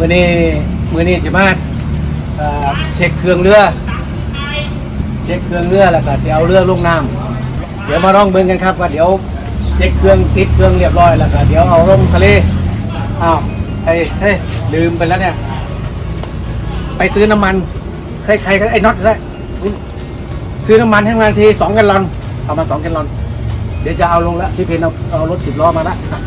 มือนี้มือนี้สิมาเอ่อเช็คเครื่องเรือ เช็คเครื่องเรือแล้วก็จะเอาเรือลงน้ำเดี๋ยวมาลองเบิ่งกันครับว่าเดี๋ยวเช็คเครื่องติดเครื่องเรียบร้อยแล้วก็เดี๋ยวเอาลงทะเลอ้าวเฮ้ยเฮ้ยลืมไปแล้วเนี่ย ไปซื้อน้ำมันใครๆก็ไอ้น็อตแล้ซื้อน้ำมันให้มาทีสองแกันลอนเอามาสองแกันลอน เดี๋ยวจะเอาลงแล้วพี่เพนเอาเอารถสิบล้อมาแล้วอะ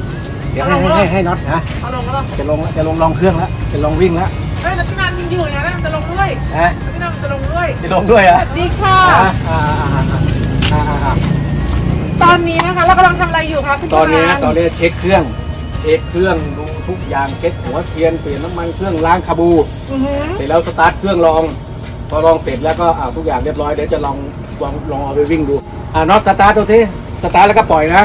เดี๋ยวให้ให้ให้ให้น็อตฮะเอาลงแล้วจะลงแล้วจะลงลองเครื่องแล้วจะลองวิ่งแล้วเฮ้ยแล้วพี่นันอยู่เนี่ยนะจะลงด้วยนะพี่นันจะลงด้วย จะลงด้วยเหรสอะวัสดีค่ะอ่าอ่าอ่าอ่าอ่าอ่าตอนนี้นะคะเรากำลังทำอะไรอยู่คะคุณตอนนี้นะพี่ตอนนี้เช็คเครื่อง เช็คเครื่องดูทุกอย่างเช็คหัวเทียนเปลี่ยนน้ำมันเครื่องล้างคาบู อือหือเสร็จแล้วสตาร์ทเครื่องลอง พอลองเสร็จแล้วก็อ่าทุกอย่างเรียบร้อยเดี๋ยวจะลองลองลองเอาไปวิ่งดูอ่าน็อตสตาร์ทดูสิสตาร์ทแล้วก็ปล่อยนะ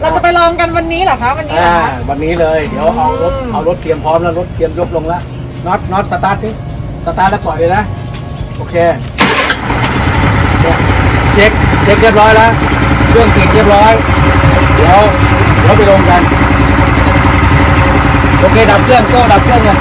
เราจะไปลองกันวันนี้เหรอคะวันนี้เหรอ่าอคะ วันนี้เลยเดี๋ยวเอารถอืม เอารถเตรียมพร้อมแล้วรถเตรียมยกลงแล้วน็อตน็อตสตาร์ทนี่สตาร์ทแล้วปล่อยเลยนะโอเคเนี่ยเช็คเช็คเรียบร้อยแล้วเครื่องติดเรียบร้อย เดี๋ยวเดี๋ยวไปลงกันโอเคดับเครื่องก็ดับเครื่องเลย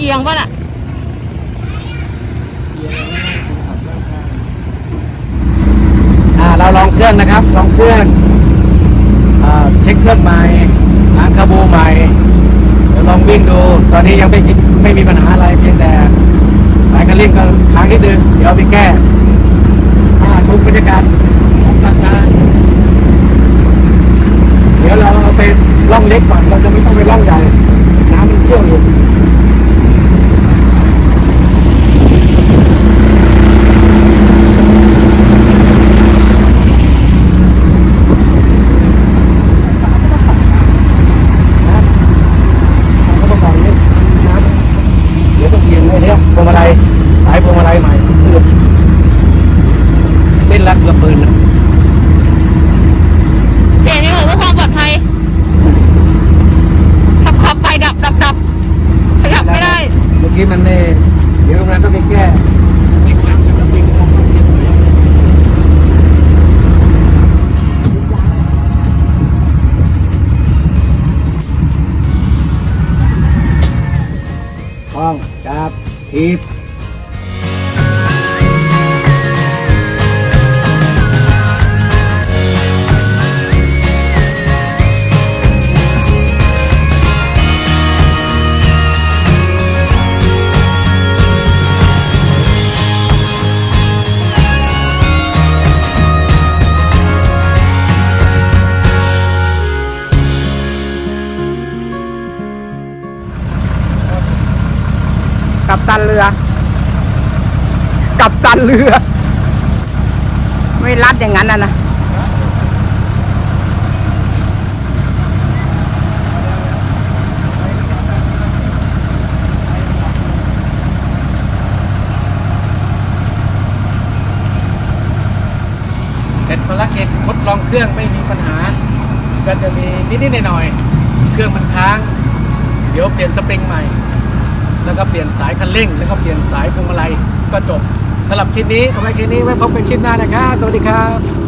เอียงป่ะน่ะเราลองเครื่องนะครับ ลองเครื่องเช็คเครื่องใหม่ล้างคาบูใหม่เดี๋ยวลองวิ่งดู ตอนนี้ยังไม่ไม่มีปัญหาอะไรเพียงแต่สายคันเร่งก็ค้างนิดนึง เดี๋ยวไปแก้อ่าทุกบรรยากาศของราคารเดี๋ยวเราเอาไปล่องเล็กก่อน เราจะไม่ต้องไปล่องใหญ่ น้ำมันเชี่ยวอยู่ นะครับเราก็ต้องนี้นะครับเดี๋ยวต้องเปลี่ยนไอ้เนี่ยพวงมาลัยสายพวงมาลัยใหม่คือเส้ นรัดกระปืนนะเปลี่ยนนี่เถอะเพื่อความปลอดภัยขับขับไปดับดับดับขยับไม่ได้ เมื่อกี้มันเนี่ยเดี๋ยวโรงงานต้องไปแก้ห้องจับทีบ กับตันเรือ กับตันเรือ ไม่รัดอย่างนั้นนะนะเสร็จภารกิจทดลองเครื่องไม่มีปัญหา ก็จะมีนิดๆหน่อยๆเครื่องมันค้าง เดี๋ยวเปลี่ยนสปริงใหม่ แล้วก็เปลี่ยนสายคันเร่ง แล้วก็เปลี่ยนสายพวงมาลัยก็จบสำหรับคลิปนี้เอาไว้แค่นี้ไว้พบกันคลิปหน้านะครับ สวัสดีครับ